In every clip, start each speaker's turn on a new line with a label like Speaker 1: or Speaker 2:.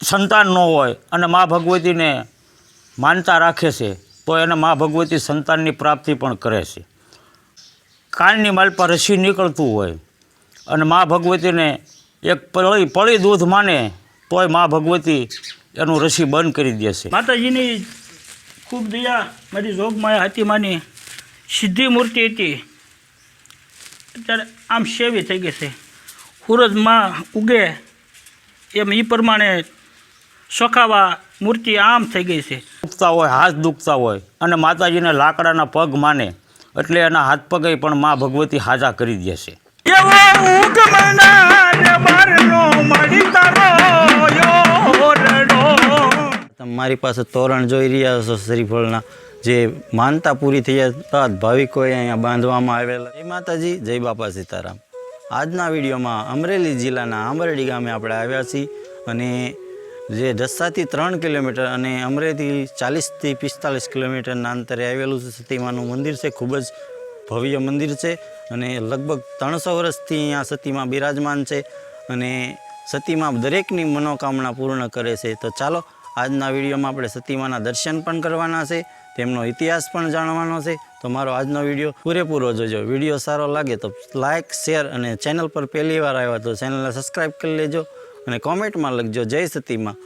Speaker 1: સંતાન ન હોય અને મા ભગવતીને માનતા રાખે છે, તો એને મા ભગવતી સંતાનની પ્રાપ્તિ પણ કરે છે. કાનની માલ પર રસી નીકળતું હોય અને મા ભગવતીને એક પળી પળી દૂધ માને, તોય મા ભગવતી એનું રસી બંધ કરી દેશે
Speaker 2: માતાજીની ખૂબ દયા, મારી જોગમાયા માની સિદ્ધિ મૂર્તિ હતી. અત્યારે આમ સેવી થઈ ગઈ છે. સૂરજમાં ઉગે એમ એ પ્રમાણે સખાવા મૂર્તિ આમ થઈ ગઈ છે.
Speaker 1: દુખતા હોય હાથ દુખતા હોય અને માતાજીને લાકડાના પગ માને એટલે એના હાથ પગે પણ મા ભગવતી હાજા કરી
Speaker 2: દે.
Speaker 3: તમે મારી પાસે તોરણ જોઈ રહ્યા છો શ્રીફળના. જે માનતા પૂરી થઈ બાદ ભાવિકોએ અહીંયા બાંધવામાં આવેલા. જય માતાજી જય બાપા સીતારામ. આજના વિડીયોમાં અમરેલી જિલ્લાના આંબરડી ગામે આપણે આવ્યા છીએ અને જે ઢસાથી ત્રણ કિલોમીટર અને અમરેથી ચાલીસથી પિસ્તાલીસ કિલોમીટરના અંતરે આવેલું સતીમાનું મંદિર છે. ખૂબ જ ભવ્ય મંદિર છે અને લગભગ ત્રણસો વર્ષથી અહીંયા સતીમાં બિરાજમાન છે અને સતીમાં દરેકની મનોકામના પૂર્ણ કરે છે. તો ચાલો, આજના વિડીયોમાં આપણે સતીમાના દર્શન પણ કરવાના છે, તેમનો ઇતિહાસ પણ જાણવાનો છે. તો મારો આજનો વીડિયો પૂરેપૂરો જોજો. વીડિયો સારો લાગે તો લાઇક શેર અને ચેનલ પર પહેલી વાર આવ્યા તો ચેનલને સબસ્ક્રાઈબ કરી લેજો. અને કોમેન્ટમાં લખજો જય સતીમાં.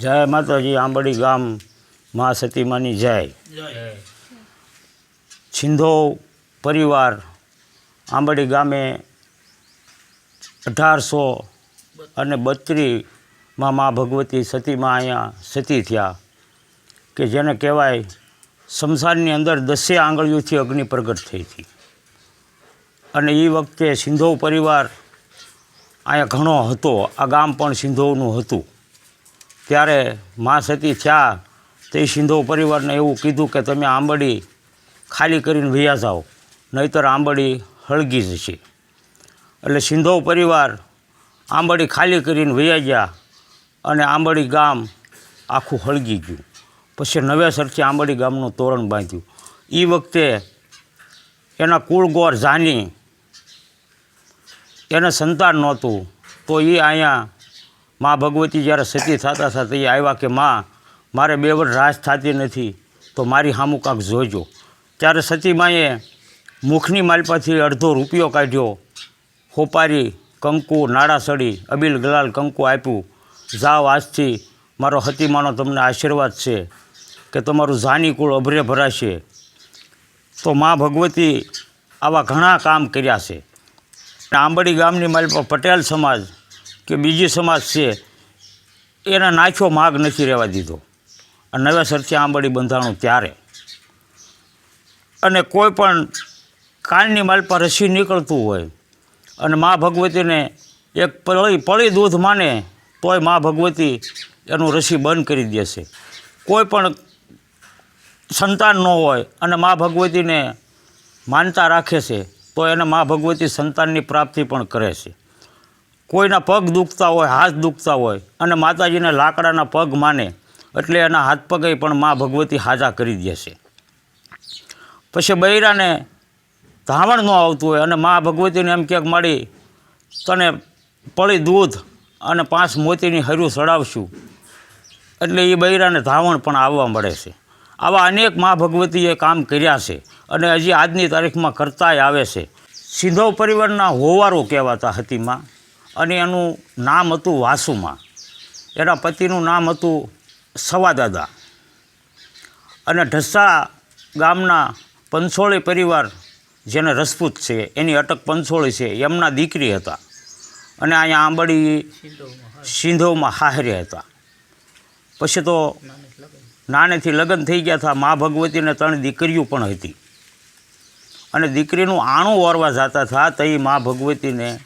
Speaker 1: જય માતાજી, આંબડી ગામ, મા સતીમાની જય. છિંધો પરિવાર આંબડી ગામે અઢારસો અને બત્રીમાં મા ભગવતી સતીમાં અહીંયા સતી થયા, કે જેને કહેવાય સંસારની અંદર દસે આંગળીઓથી અગ્નિ પ્રગટ થઈ હતી. અને એ વખતે સિંધો પરિવાર અહીંયા ઘણો હતો, આ ગામ પણ સિંધોનું હતું. ત્યારે મા સતી થયા, તે સિંધો પરિવારને એવું કીધું કે તમે આંબડી ખાલી કરીને વૈયા જાઓ, નહીતર આંબડી હળગી જશે. એટલે સિંધો પરિવાર આંબડી ખાલી કરીને વૈયા ગયા અને આંબડી ગામ આખું હળગી ગયું. પછી નવેસરથી આંબડી ગામનું તોરણ બાંધ્યું. એ વખતે એના કુળગોર જાની, એને સંતાન નહોતું, તો એ અહીંયા મા ભગવતી જ્યારે સતી થતા થતા એ આવ્યા કે, માં, મારે બે વર્ષ રાસ થતી નથી, તો મારી સામું કાંક જોજો. ત્યારે સતી માએ મુખની માલપાથી અડધો રૂપિયો કાઢ્યો, હોપારી, કંકુ નાડાસડી અબીલ ગલાલ કંકુ આપ્યું. જાઓ આજથી, મારો હતીમાનો તમને આશીર્વાદ છે કે તમારું જાની કુળ અભરે ભરાશે. તો મા ભગવતી આવા ઘણા કામ કર્યા છે. આંબડી ગામની માલપા પટેલ સમાજ કે બીજી સમાજ છે, એને નાખ્યો માગ નથી રહેવા દીધો. અને નવેસરથી આંબડી બંધાણું ત્યારે. અને કોઈ પણ કાનની માલ પર રસી નીકળતું હોય, અને મા ભગવતીને એક પળી પળી દૂધ માને, તોય મા ભગવતી એનું રસી બંધ કરી દેશે. કોઈ પણ સંતાન ન હોય અને મા ભગવતીને માનતા રાખે છે, તો એને મા ભગવતી સંતાનની પ્રાપ્તિ પણ કરે છે. કોઈના પગ દુખતા હોય, હાથ દુખતા હોય, અને માતાજીને લાકડાના પગ માને, એટલે એના હાથ પગે પણ મા ભગવતી હાજા કરી દેશે પછી બૈરાને ધાવણ ન આવતું હોય, અને મા ભગવતીને એમ ક્યાંક મળી તને પળી દૂધ અને પાંચ મોતીની હર્યું ચડાવશું એટલે એ બૈરાને ધાવણ પણ આવવા મળે છે. આવા અનેક મા ભગવતીએ કામ કર્યા છે, અને હજી આજની તારીખમાં કરતાય આવે છે. સિંધવ પરિવારના હોવારો કહેવાતા હતીમાં અને એનું નામ હતું વાસુમાં. એના પતિનું નામ હતું સવાદાદા. અને ઢસા ગામના પંસોળી પરિવાર જેને રસપૂત છે, એની અટક પંસોળી છે, એમના દીકરી હતા. અને અહીંયા આંબડી સિંધોમાં હાહર્યા હતા. પછી તો નાનેથી લગ્ન થઈ ગયા હતા. મા ભગવતીને ત્રણ દીકરીઓ પણ હતી. અને દીકરીનું આણું ઓરવા જતા હતા તો એ મા ભગવતીને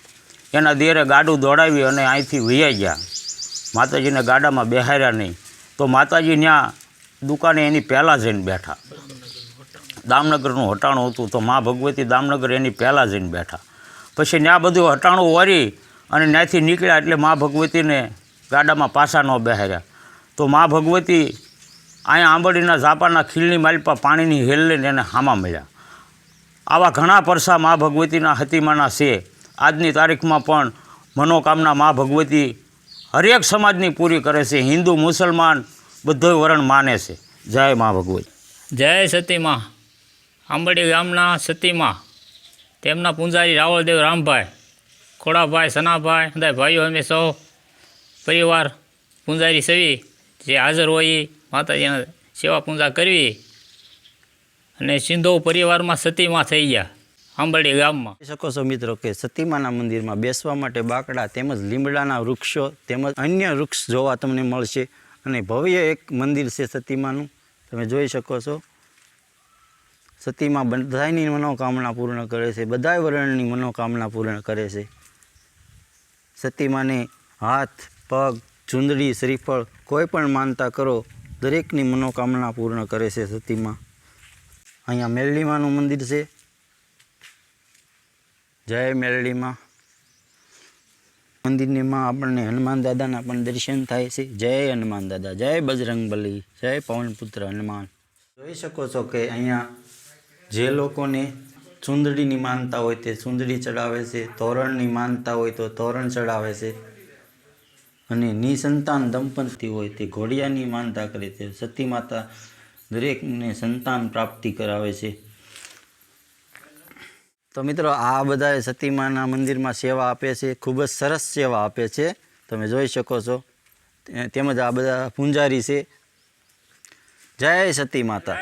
Speaker 1: એના દેરે ગાડું દોડાવી અને અહીંથી વૈયા ગયા. માતાજીને ગાડામાં બેહાર્યા નહીં. તો માતાજી ત્યાં દુકાને એની પહેલાં જઈને બેઠા. દામનગરનું હટાણું હતું તો મા ભગવતી દામનગર એની પહેલાં જઈને બેઠા. પછી ત્યાં બધું હટાણું વરી અને ત્યાંથી નીકળ્યા એટલે મા ભગવતીને ગાડામાં પાછા ન બેહાર્યા. તો મા ભગવતી અહીંયા આંબળીના ઝાપાના ખીલની માલપા પાણીની હેલ લઈને એને હામા મળ્યા. આવા ઘણા પરસા મા ભગવતીના હતીમાના છે. આજની તારીખમાં પણ મનોકામના મા ભગવતી હરેક સમાજની પૂરી કરે છે. હિન્દુ, મુસલમાન બધોય વરણ માને છે. જય મા ભગવતી.
Speaker 4: જય સતીમાં આંબડી ગામના સતીમાં તેમના પૂંજારી રાવળદેવ રામભાઈ, ખોડાભાઈ, સનાભાઈ, બધા ભાઈઓ અમે સૌ પરિવાર પૂંજારી સવી, જે હાજર હોય માતાજીના સેવા પૂજા કરવી અને સિંધો પરિવારમાં સતીમાં થઈ ગયા. આંબડી ગામમાં.
Speaker 3: શકો છો મિત્રો કે સતીમાના મંદિરમાં બેસવા માટે બાકડા તેમજ લીમડાના વૃક્ષો તેમજ અન્ય વૃક્ષ જોવા તમને મળશે. અને ભવ્ય એક મંદિર છે સતીમાનું. તમે જોઈ શકો છો. સતીમાં બધાની મનોકામના પૂર્ણ કરે છે. બધા વર્ણની મનોકામના પૂર્ણ કરે છે. સતીમાને હાથ, પગ ચુંદડી શ્રીફળ કોઈ પણ માનતા કરો, દરેકની મનોકામના પૂર્ણ કરે છે સતીમાં. અહીંયા મેરડીમાનું મંદિર છે. જય મેરડીમાં. મંદિરમાં આપણને હનુમાન દાદાના પણ દર્શન થાય છે. જય હનુમાન દાદા, જય બજરંગબલી જય પવનપુત્ર હનુમાન. જોઈ શકો છો કે અહીંયા જે લોકોને ચુંદડીની માનતા હોય તે ચુંદડી ચડાવે છે, તોરણની માનતા હોય તો તોરણ ચડાવે છે. અને નિસંતાન દંપતી હોય તે ઘોડિયાની માનતા કરે છે. સતી માતા દરેકને સંતાન પ્રાપ્તિ કરાવે છે. તો મિત્રો, આ બધા સતીમાના મંદિરમાં સેવા આપે છે, ખૂબ જ સરસ સેવા આપે છે. તમે જોઈ શકો છો. તેમજ આ બધા પૂંજારી છે. જય સતી માતા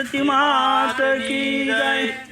Speaker 2: સતી માત કી જય.